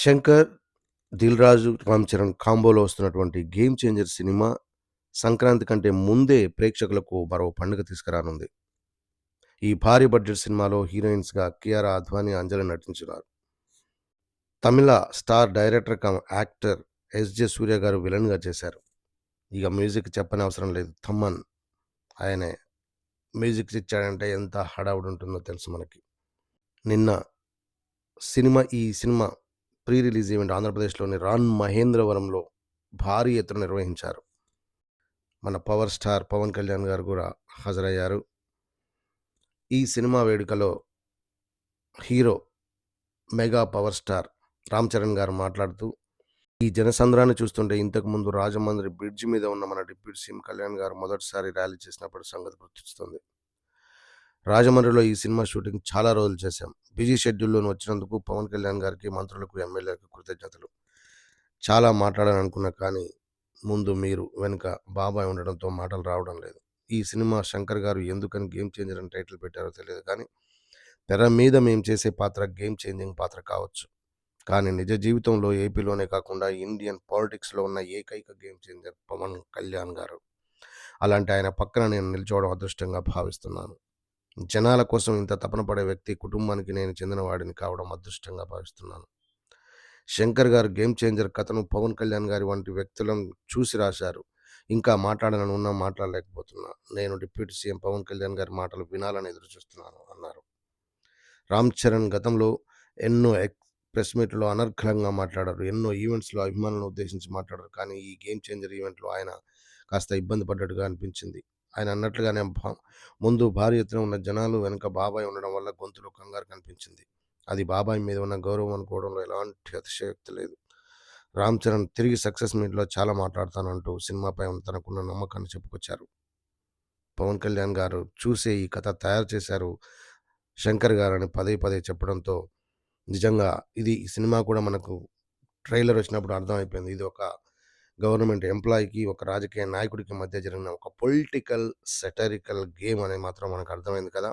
శంకర్, దిల్ రాజు, రామ్ చరణ్ కాంబోలో వస్తున్నటువంటి 'game changer' cinema Sankranti కంటే ముందే ప్రేక్షకులకు మరో పండుగ తీసుకురానుంది. ఈ భారీ బడ్జెట్ సినిమాలో హీరోయిన్స్‌గా కియారా అద్వానీ, అంజలి నటించున్నారు. తమిళ star director cum actor S J. Surya garu విలన్‌గా చేశారు. ఇక మ్యూజిక్ చెప్పనవసరం లేదు. థమ్మన్ ఆయనే. మ్యూజిక్ ఇచ్చాడంటే ఎంత హడావుడి ఉంటుందో తెలుసు మనకి. నిన్న సినిమా ఈ సినిమా ప్రీ రిలీజ్ ఈవెంట్ ఆంధ్రప్రదేశ్‌లోని రాన్ మహేంద్రవరంలో భారీ ఎత్తున నిర్వహించారు. మన పవర్ స్టార్ పవన్ కళ్యాణ్ గారు కూడా హాజరయ్యారు. ఈ సినిమా వేడుకలో hero mega power star Ram Charan garu మాట్లాడుతూ, "ఈ జనసంద్రాన్ని చూస్తుంటే ఇంతకుముందు రాజమండ్రి బ్రిడ్జి మీద ఉన్న మన డిప్యూటీ సీఎం కళ్యాణ్ గారు మొదటిసారి ర్యాలీ చేసినప్పుడు సంగతి గుర్తిస్తుంది రాజమండ్రిలో ఈ సినిమా షూటింగ్ చాలా రోజులు చేశాం. బిజీ షెడ్యూల్‌లోని వచ్చినందుకు పవన్ కళ్యాణ్ గారికి, మంత్రులకు, ఎమ్మెల్యేలకు కృతజ్ఞతలు. చాలా మాట్లాడాలనుకున్నా కానీ ముందు మీరు, వెనుక బాబాయ్ ఉండడంతో మాటలు రావడం లేదు. ఈ సినిమా శంకర్ గారు ఎందుకని 'గేమ్ చేంజర్' అని టైటిల్ పెట్టారో తెలియదు కానీ తెర మీద మేము చేసే పాత్ర గేమ్ చేంజింగ్ పాత్ర కావచ్చు. కానీ నిజ జీవితంలో ఏపీలోనే కాకుండా ఇండియన్ పాలిటిక్స్‌లో ఉన్న ఏకైక గేమ్ చేంజర్ పవన్ కళ్యాణ్ గారు. అలాంటి ఆయన పక్కన నేను నిల్చోవడం అదృష్టంగా భావిస్తున్నాను. జనాల కోసం ఇంత తపన పడే వ్యక్తి కుటుంబానికి నేను చెందినవాడిని కావడం అదృష్టంగా భావిస్తున్నాను. శంకర్ గారు 'గేమ్ చేంజర్' కథను పవన్ కళ్యాణ్ గారి వంటి వ్యక్తులను చూసి రాశారు. ఇంకా మాట్లాడాలని ఉన్నా మాట్లాడలేకపోతున్నా. నేను డిప్యూటీ సీఎం పవన్ కళ్యాణ్ గారి మాటలు వినాలని ఎదురుచూస్తున్నాను అన్నారు. రామ్ చరణ్ గతంలో ఎన్నో ఎక్స్ ప్రెస్ మీట్లో అనర్గళంగా మాట్లాడారు. ఎన్నో ఈవెంట్స్‌లో అభిమానులను ఉద్దేశించి మాట్లాడారు. కానీ ఈ 'గేమ్ చేంజర్' ఈవెంట్‌లో ఆయన కాస్త ఇబ్బంది పడ్డట్టుగా అనిపించింది. ఆయన అన్నట్లుగానే ముందు భారీ ఎత్తున ఉన్న జనాలు, వెనుక బాబాయ్ ఉండడం వల్ల గొంతులో కంగారు కనిపించింది. అది బాబాయ్ మీద ఉన్న గౌరవం అనుకోవడంలో ఎలాంటి అతిశయోక్తి లేదు. రామ్ చరణ్ తిరిగి సక్సెస్ మీట్‌లో చాలా మాట్లాడతానంటూ సినిమాపై తనకున్న నమ్మకాన్ని చెప్పుకొచ్చారు. పవన్ కళ్యాణ్ గారు చూసే ఈ కథ తయారు చేశారు శంకర్ గారని పదే పదే చెప్పడంతో నిజంగా ఇది ఈ సినిమా కూడా మనకు ట్రైలర్ వచ్చినప్పుడు అర్థమైపోయింది. ఇది ఒక గవర్నమెంట్ ఎంప్లాయీకి, ఒక రాజకీయ నాయకుడికి మధ్య జరిగిన ఒక పొలిటికల్, సెటరికల్ గేమ్ అనేది మాత్రం మనకు అర్థమైంది కదా!